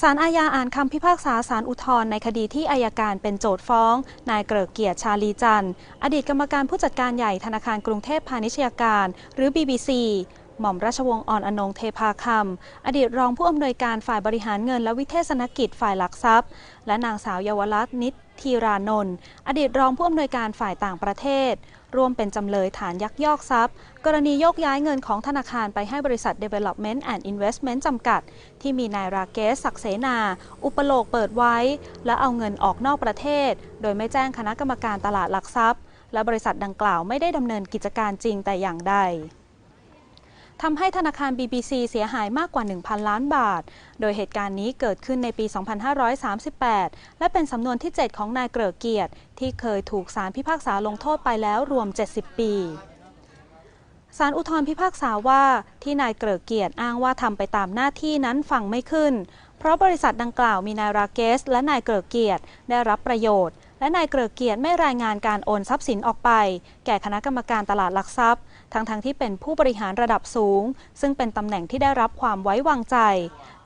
ศาลอาญาอ่านคำพิพากษาศาลอุทธรณ์ในคดีที่อายการเป็นโจทย์ฟ้อง นายเกริกเกียรติชาลีจันทร์อดีตกรรมการผู้จัดการใหญ่ธนาคารกรุงเทพพาณิชยการ หรือ BBC หม่อมราชวงศ์อ่อนอนงเทพาคำอดีตรองผู้อำนวยการฝ่ายบริหารเงินและวิเทศนกิจฝ่ายหลักทรัพย์ และนางสาวเยาวรัตน์นิตธีรานนท์อดีตรองผู้อำนวยการฝ่ายต่างประเทศ ร่วมเป็นจำเลยฐานยักยอกทรัพย์ กรณีโยกย้ายเงินของธนาคารไปให้บริษัท Development and Investment จำกัด ที่มีนายราเกสศักเสนา อุปโลกเปิดไว้ และเอาเงินออกนอกประเทศ โดยไม่แจ้งคณะกรรมการตลาดหลักทรัพย์ และบริษัทดังกล่าวไม่ได้ดำเนินกิจการจริงแต่อย่างใด ทำให้ธนาคาร BBC เสียหายมากกว่า 1,000 ล้านบาท โดยเหตุการณ์นี้เกิดขึ้นในปี 2538 และเป็นสำนวนที่ 7 ของนายเกริกเกียรติ ที่เคยถูกศาลพิพากษาลงโทษไปแล้วรวม 70 ปีศาลอุทธรณ์พิพากษาว่าที่นายเกริกเกียรติอ้างว่าทำไปตามหน้าที่นั้นฟังไม่ขึ้น เพราะบริษัทดังกล่าวมีนายราเกส และนายเกริกเกียรติได้รับประโยชน์ และนายเกริกเกียรติไม่รายงานการโอนทรัพย์สินออกไป แก่คณะกรรมการตลาดหลักทรัพย์ ทั้งๆทที่เป็นผู้บริหารระดับสูง ซึ่งเป็นตำแหน่งที่ได้รับความไว้วางใจ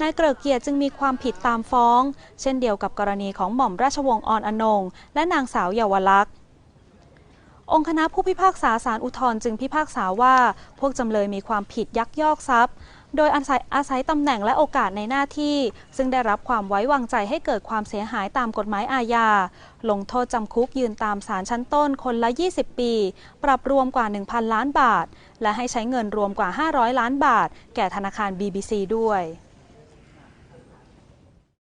นายเกริกเกียรติจึงมีความผิดตามฟ้อง เช่นเดียวกับกรณีของหม่อมราชวงศ์อ่อนอนงและนางสาวเยาวลักษณ์ องค์คณะผู้พิพากษาศาลอุทธรณ์จึงพิพากษาว่า พวกจำเลยมีความผิดยักยอกทรัพย์ โดยอาศัยอาศัยตำแหน่งและโอกาสในหน้าที่ ซึ่งได้รับความไว้วางใจให้เกิดความเสียหายตามกฎหมายอาญา ลงโทษจำคุกยืนตามศาลชั้นต้นคนละ 20 ปี ปรับรวมกว่า 1,000 ล้านบาท และให้ใช้เงินรวมกว่า 500 ล้านบาท แก่ธนาคาร BBC ด้วย